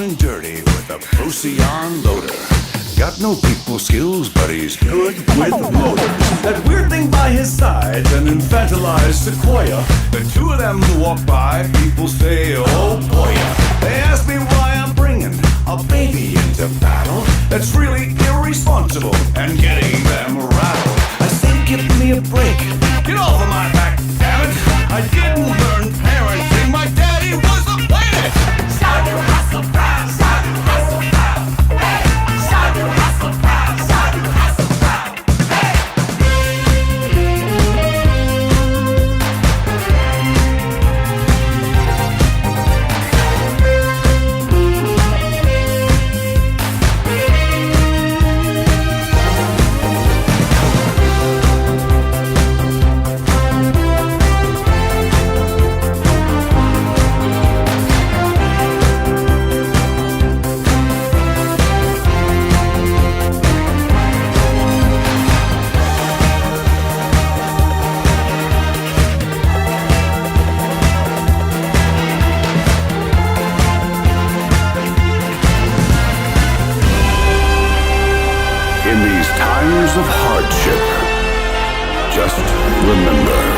and dirty with a Procyon loader. Got no people skills, but he's good with motors. That weird thing by his side, an infantilized sequoia. The two of them walk by, people say, oh boy. They ask me why I'm bringing a baby into battle. That's real Of hardship, just remember